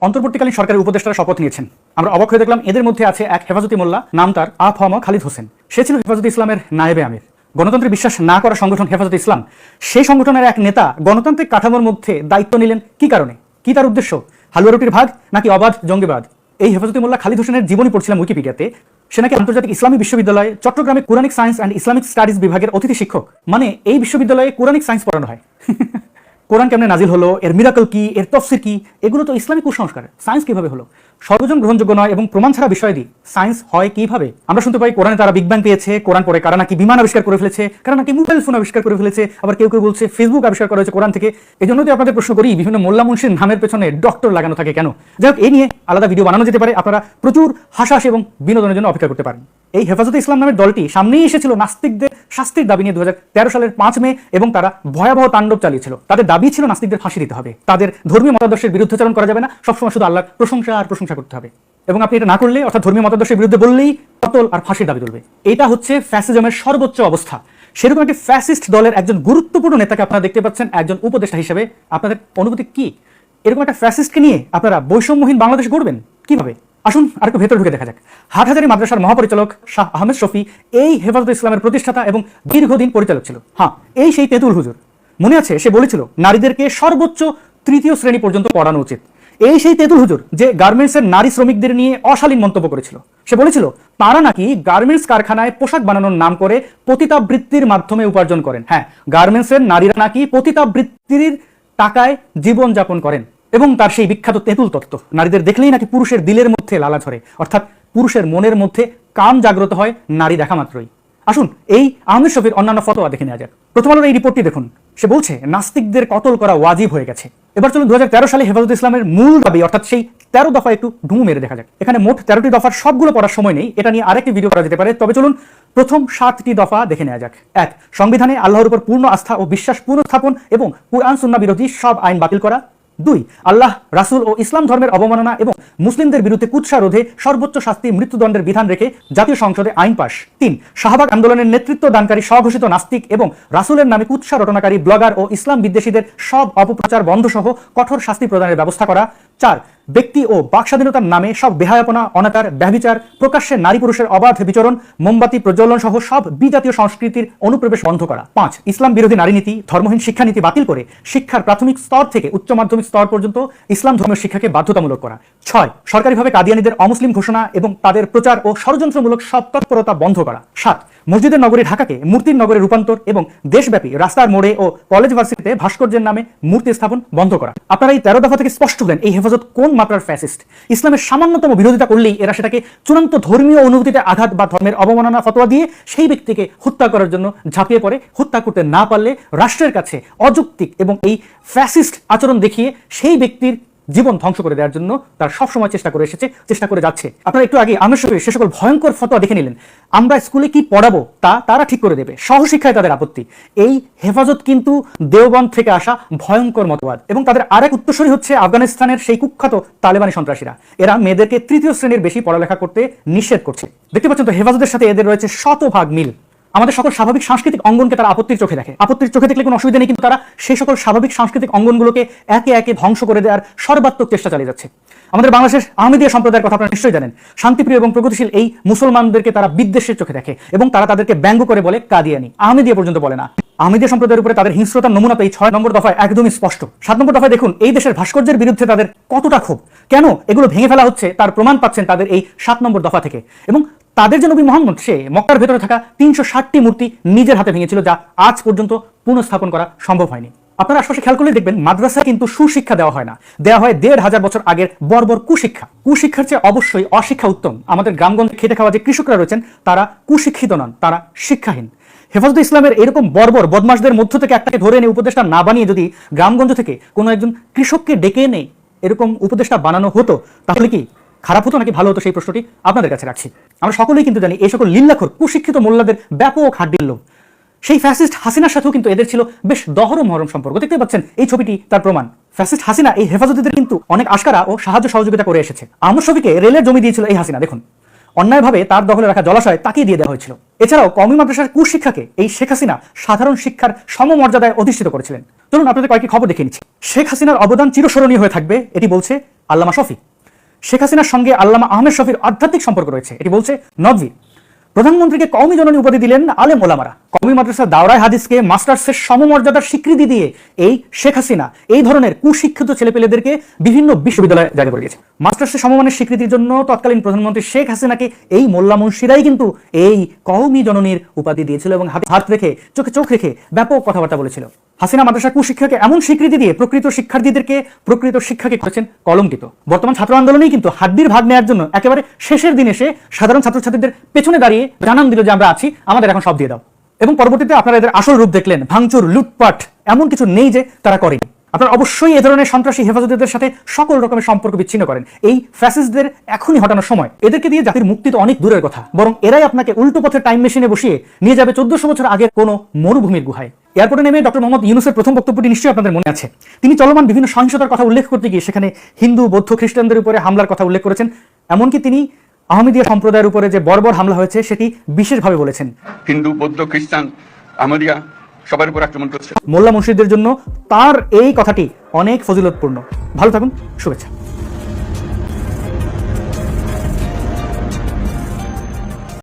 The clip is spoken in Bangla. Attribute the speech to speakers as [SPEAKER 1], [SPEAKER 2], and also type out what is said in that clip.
[SPEAKER 1] অন্তর্বর্তীকালীন সরকারের উপদেষ্টারা শপথ নিয়েছেন। আমরা অবাক হয়ে দেখলাম, এদের মধ্যে আছে এক হেফাজতি মোল্লা, নাম তার আফম খালিদ হোসেন। সে ছিল হেফাজত ইসলামের নায়েবে আমির। গণতন্ত্রে বিশ্বাস না করা সংগঠন হেফাজত ইসলাম। সেই সংগঠনের এক নেতা গণতান্ত্রিক কাঠামোর মধ্যে দায়িত্ব নিলেন কি কারণে? কি তার উদ্দেশ্য? হালুয়া রুটির ভাগ নাকি অবাধ জঙ্গিবাদ? এই হেফাজতি মোল্লা খালিদ হোসেনের জীবনী পড়ছিলাম উইকিপিডিয়াতে। সে নাকি আন্তর্জাতিক ইসলামী বিশ্ববিদ্যালয়ে চট্টগ্রামে Quranic science and Islamic studies বিভাগের অতিথি শিক্ষক। মানে এই বিশ্ববিদ্যালয়ে কোরআনিক সায়েন্স পড়ানো হয়। কোরআন কেমনে নাজিল হলো, এর মিরাকল কি, এর তফসির কি, এগুলো তো ইসলামিক কুসংস্কার। সায়েন্স কীভাবে হলো? সর্বজন গ্রহণযোগ্য নয় এবং প্রমাণ ছাড়া বিষয় দিই সায়েন্স হয় কীভাবে? আমরা শুনতে পাই কোরআনে তারা বিগ ব্যাং পেয়েছে, কোরআন পরে কারা নাকি বিমান আবিষ্কার করে ফেলেছে, কারা নাকি মোবাইল ফোন আবিষ্কার করে ফেলেছে, আবার কেউ কেউ বলছে ফেসবুক আবিষ্কার করা হয়েছে কোরআন থেকে। এই জন্য তো আপনাদের প্রশ্ন করি, বিভিন্ন মোল্লা মুন্সির নামের পেছনে ডক্টর লাগানো থাকে কেন? যাই হোক এই নিয়ে আলাদা ভিডিও বানানো যেতে পারে, আপনারা প্রচুর হাসাহাসি এবং বিনোদনের জন্য অপেক্ষা করতে পারেন। এই হেফাজতে ইসলাম নামের দলটি সামনেই এসেছিল নাস্তিকদের শাস্তির দাবি নিয়ে দু সালের পাঁচ মে এবং তারা ভয়াবহ তাণ্ডব চালিয়েছিল। তাদের দাবি ছিল নাস্তিকদের ফাঁসি দিতে হবে। তাদের ধর্মীয় মতাদর্শের বিরুদ্ধাচরণ করা যাবে না। সবসময় শুধু আল্লাহর প্রশংসা আর প্রশংসা করতে হবে। এবং আপনি এটা না করলে, অর্থাৎ ধর্মীয় মতাদর্শের বিরুদ্ধে বললেই কতল আর ফাঁসির দাবি তুলবে। এটা হচ্ছে ফ্যাসিজমের সর্বোচ্চ অবস্থা। সেরকম একটি ফ্যাসিস্ট দলের একজন গুরুত্বপূর্ণ নেতাকে আপনারা দেখতে পাচ্ছেন, একজন উপদেষ্টা হিসেবে। আপনাদের অনুভূতি কি? এরকম একটা ফ্যাসিস্টকে নিয়ে আপনারা বৈষম্যহীন বাংলাদেশ গড়বেন? কীভাবে? আসুন আর একটু ভেতরে ঢুকে দেখা যাক। হাটহাজারি মাদ্রাসার মহাপরিচালক শাহ আহমেদ শফি এই হেফাজত ইসলামের প্রতিষ্ঠাতা এবং দীর্ঘদিন পরিচালক ছিল। হ্যাঁ এই সেই তেঁতুল হুজুর। মনে আছে, সে বলেছিল, নারীদেরকে সর্বোচ্চ তৃতীয় শ্রেণি পর্যন্ত পড়ানো উচিত। এই সেই তেঁতুল হুজুর যে গার্মেন্টসের নারী শ্রমিকদের নিয়ে অশালীন মন্তব্য করেছিল। সে বলেছিল, তারা নাকি গার্মেন্টস কারখানায় পোশাক বানানোর নাম করে পতিতাবৃত্তির মাধ্যমে উপার্জন করেন। হ্যাঁ গার্মেন্টসের নারীরা নাকি পতিতাবৃত্তির টাকায় জীবন যাপন করেন। এবং তার সেই বিখ্যাত তেঁতুল তত্ত্ব। নারীদের দেখলেই নাকি পুরুষের দিলের মধ্যে লালা ঝরে। অর্থাৎ পুরুষের মনের মধ্যে কাম জাগ্রত হয় নারী দেখা মাত্রই। আসুন, এই আহমেদ শফির অন্যান্য ফতোয়া দেখে নেওয়া যাক। প্রথম আলোর এই রিপোর্টটি দেখুন। সে বলছে, নাস্তিকদের কতল করা ওয়াজিব হয়ে গেছে। এবার চলুন দু সালে হেফাজত ইসলামের মূল দাবি, অর্থাৎ সেই তেরো দফা একটু ঢুঁ মেরে দেখা যাক। এখানে মোট তেরোটি দফার সবগুলো পড়ার সময় নেই, এটা নিয়ে আরেকটি ভিডিও করা যেতে পারে। তবে চলুন প্রথম সাতটি দফা দেখে নেওয়া যাক। এক, সংবিধানে আল্লাহর উপর পূর্ণ আস্থা ও বিশ্বাস পুনঃস্থাপন এবং কুরআন সুন্না বিরোধী সব আইন বাতিল করা। দুই, আল্লাহ, রাসুল ও ইসলাম ধর্মের অবমাননা এবং মুসলিমদের বিরুদ্ধে কুৎসা রোধে সর্বোচ্চ শাস্তি মৃত্যুদণ্ডের বিধান রেখে জাতীয় সংসদে আইন পাশ। তিন, শাহবাগ আন্দোলনের নেতৃত্ব দানকারী স্বঘোষিত নাস্তিক এবং রাসুলের নামে কুৎসা রটনাকারী ব্লগার ও ইসলাম বিদ্বেষীদের সব অপপ্রচার বন্ধ সহ কঠোর শাস্তি প্রদানের ব্যবস্থা করা। চার, ব্যক্তি ও বাকস্বাধীনতার নামে সব বেহায়াপনা অনাচার ব্যভিচার, প্রকাশ্যে নারী পুরুষের অবাধ বিচরণ, মোমবাতি প্রজ্বলন সহ সব বিজাতীয় সংস্কৃতির অনুপ্রবেশ বন্ধ করা। পাঁচ, ইসলাম বিরোধী নারী নীতি, ধর্মহীন শিক্ষানীতি বাতিল করে শিক্ষার প্রাথমিক স্তর থেকে উচ্চ মাধ্যমিক স্তর পর্যন্ত ইসলাম ধর্মের শিক্ষাকে বাধ্যতামূলক করা। ছয়, সরকারিভাবে কাদিয়ানীদের অমুসলিম ঘোষণা এবং তাদের প্রচার ও ষড়যন্ত্রমূলক সব তৎপরতা বন্ধ করা। সাত মসজিদের নগরী ঢাকাকে মূর্তির নগরে রূপান্তর এবং দেশব্যাপী রাস্তার মোড়ে ও কলেজ ভার্সিটিতে ভাস্কর্যের নামে মূর্তি স্থাপন বন্ধ করা। আপনারা এই তেরো দফা থেকে স্পষ্ট হলেন এই হেফাজত কোন মাত্রার ফ্যাসিস্ট ইসলামের সামান্যতম বিরোধিতা করলেই এরা সেটাকে চূড়ান্ত ধর্মীয় অনুভূতিতে আঘাত বা ধর্মের অবমাননা ফতোয়া দিয়ে সেই ব্যক্তিকে হত্যা করার জন্য ঝাঁপিয়ে পড়ে, হত্যা করতে না পারলে রাষ্ট্রের কাছে অযৌক্তিক এবং এই ফ্যাসিস্ট আচরণ দেখিয়ে সেই ব্যক্তির জীবন ধ্বংস করে দেওয়ার জন্য তার সবসময় চেষ্টা করে এসেছে, চেষ্টা করে যাচ্ছে। আপনারা একটু আগে আমের সঙ্গে সে সকল ভয়ঙ্কর ফতোয়া দেখে নিলেন। আমরা স্কুলে কি পড়াবো তা তারা ঠিক করে দেবে। সহশিক্ষায় তাদের আপত্তি। এই হেফাজত কিন্তু দেওবন্দ থেকে আসা ভয়ঙ্কর মতবাদ। এবং তাদের আরেক উত্তরসূরি হচ্ছে আফগানিস্তানের সেই কুখ্যাত তালেবানি সন্ত্রাসীরা। এরা মেয়েদেরকে তৃতীয় শ্রেণির বেশি পড়ালেখা করতে নিষেধ করছে। দেখতে পাচ্ছেন তো হেফাজতের সাথে এদের রয়েছে শতভাগ মিল। আমাদের সকল স্বাভাবিক সাংস্কৃতিক অঙ্গনকে তারা আপত্তির চোখে দেখে। আপত্তির চোখে দেখলে কোনো অসুবিধা নেই, কিন্তু তারা সেই সকল স্বাভাবিক সাংস্কৃতিক অঙ্গনগুলোকে একে একে ধ্বংস করে দেওয়ার সর্বাত্মক চেষ্টা চালিয়ে যাচ্ছে। আমাদের বাংলাদেশের আহমেদিয়া সম্প্রদায়ের কথা আপনারা নিশ্চয়ই জানেন। শান্তিপ্রিয় এবং প্রগতিশীল এই মুসলমানদেরকে তারা বিদ্বেষের চোখে দেখে এবং তারা তাদেরকে ব্যঙ্গ করে বলে কাদিয়ানি। আহমেদিয়া পর্যন্ত বলে না। আহমেদিয়া সম্প্রদায়ের উপরে তাদের হিংস্রতার নমুনা এই ছয় নম্বর দফায় একদমই স্পষ্ট। সাত নম্বর দফায় দেখুন, এই দেশের ভাস্কর্যের বিরুদ্ধে তাদের কতটা ক্ষোভ? কেন এগুলো ভেঙে ফেলা হচ্ছে? তার প্রমাণ পাচ্ছেন তাদের এই সাত নম্বর দফা থেকে। এবং তাদের যে নবী মোহাম্মদ, সে মক্কার ভেতরে থাকা তিনশো ষাটটি মূর্তি নিজের হাতে ভেঙেছিল যা আজ পর্যন্ত পুনঃস্থাপন করা সম্ভব হয়নি। আপনারা আশপাশে খেয়াল করলে দেখবেন, মাদ্রাসায় কিন্তু সুশিক্ষা দেওয়া হয় না। দেওয়া হয় দেড় হাজার বছর আগের বর্বর কুশিক্ষা। কুশিক্ষার চেয়ে অবশ্যই অশিক্ষা উত্তম। আমাদের গ্রামগঞ্জে খেটে খাওয়া যে কৃষকরা রয়েছেন, তারা কুশিক্ষিত নন, তারা শিক্ষাহীন। হেফাজত ইসলামের এরকম বর্বর বদমাসদের মধ্য থেকে একটাকে ধরে এনে উপদেষ্টা না বানিয়ে যদি গ্রামগঞ্জ থেকে কোনো একজন কৃষককে ডেকে এনে এরকম উপদেষ্টা বানানো হতো, তাহলে কি খারাপ হতো নাকি ভালো হতো সেই প্রশ্নটি আপনাদের কাছে রাখছি। আমরা সকলেই কিন্তু জানি এই সকল লিল্লাখর কুশিক্ষিত মোল্লাদের ব্যাপক হাড্ডির লোক সেই ফ্যাসিস্ট হাসিনার সাথেও কিন্তু এদের ছিল বেশ দহরম মহরম সম্পর্ক। দেখতে পাচ্ছেন এই ছবিটি তার প্রমাণ। ফ্যাসিস্ট হাসিনা এই হেফাজতিদের কিন্তু অনেক আশকারা ও সাহায্য সহযোগিতা করে এসেছে। আহমদ শফিকে রেলের জমি দিয়েছিল এই হাসিনা, দেখুন। অন্যায়ভাবে তার দখলে রাখা জলাশয় তাকিয়ে দিয়ে দেওয়া হয়েছিল। এছাড়াও কমি মাদ্রাসার কুশিক্ষাকে এই শেখ হাসিনা সাধারণ শিক্ষার সমমর্যাদায় অধিষ্ঠিত করেছিলেন। চলুন আপনাদের কয়েকটি খবর দেখে নিচ্ছি। শেখ হাসিনার অবদান চিরস্মরণীয় হয়ে থাকবে, এটি বলছে আল্লামা শফি। শেখ হাসিনার সঙ্গে আল্লামা আহমেদ শফির আধ্যাত্মিক সম্পর্ক রয়েছে। এটি বলছে নদভি প্রধানমন্ত্রীকে কওমি জননী উপাধি দিলেন আলেম ওলামারা। কওমি মাদ্রাসা দাওরায় হাদিসকে মাস্টার্সের সমমর্যাদার স্বীকৃতি দিয়ে এই শেখ হাসিনা এই ধরনের কুশিক্ষিত ছেলেপেলেদেরকে বিভিন্ন বিশ্ববিদ্যালয়ে জায়গা করে দিয়েছে। মাস্টার্সের সমমানের স্বীকৃতির জন্য তৎকালীন প্রধানমন্ত্রী শেখ হাসিনাকে এই মোল্লা মুন্সিরাই কিন্তু এই কওমি জননীর উপাধি দিয়েছিল এবং হাত রেখে, চোখে চোখ রেখে ব্যাপক কথাবার্তা বলেছিল। হাসিনা মাদ্রাসা কুশিক্ষাকে এমন স্বীকৃতি দিয়ে প্রকৃত শিক্ষার্থীদেরকে প্রকৃত শিক্ষাকে করেছেন কলঙ্কিত। বর্তমান ছাত্র আন্দোলনেই কিন্তু হাড্ডির ভাগ নেওয়ার জন্য একেবারে শেষের দিনে এসে সাধারণ ছাত্রছাত্রীদের পেছনে দাঁড়িয়ে জানান দিল যে আমরা আছি, আমাদের এখন সব দিয়ে দাও। এবং পরবর্তীতে আপনারা এদের আসল রূপ দেখলেন, ভাঙচুর, লুটপাট, এমন কিছু নেই যে তারা করেনি। আপনারা অবশ্যই এ ধরনের সন্ত্রাসী হেফাজতের সাথে সকল রকমের সম্পর্ক বিচ্ছিন্ন করেন। এই ফ্যাসিস্টদের এখনই হটানোর সময়। এদেরকে দিয়ে জাতির মুক্তি তো অনেক দূরের কথা, বরং এরাই আপনাকে উল্টো পথে টাইম মেশিনে বসিয়ে নিয়ে যাবে চোদ্দশো বছর আগে কোনো মরুভূমির গুহায়। এয়ারপোর্টে নেমে ডক্টর মোহাম্মদ ইউনুসের প্রথম বক্তব্যটি নিশ্চয়ই আপনাদের মনে আছে। তিনি চলমান বিভিন্ন সহিংসতার কথা উল্লেখ করতে গিয়ে সেখানে হিন্দু বৌদ্ধ খ্রিস্টানদের উপরে হামলার কথা উল্লেখ করেছেন। এমনকি তিনি আহমেদিয়া সম্প্রদায়ের উপরে যে বর্বর হামলা হয়েছে সেটি বিশেষভাবে বলেছেন।
[SPEAKER 2] হিন্দু বৌদ্ধ খ্রিস্টান আহমদিয়া সবার উপর আক্রমণ করছে।
[SPEAKER 1] মোল্লা মুর্শিদদের জন্য তার এই কথাটি অনেক ফজিলতপূর্ণ। ভালো থাকুন শুভেচ্ছা।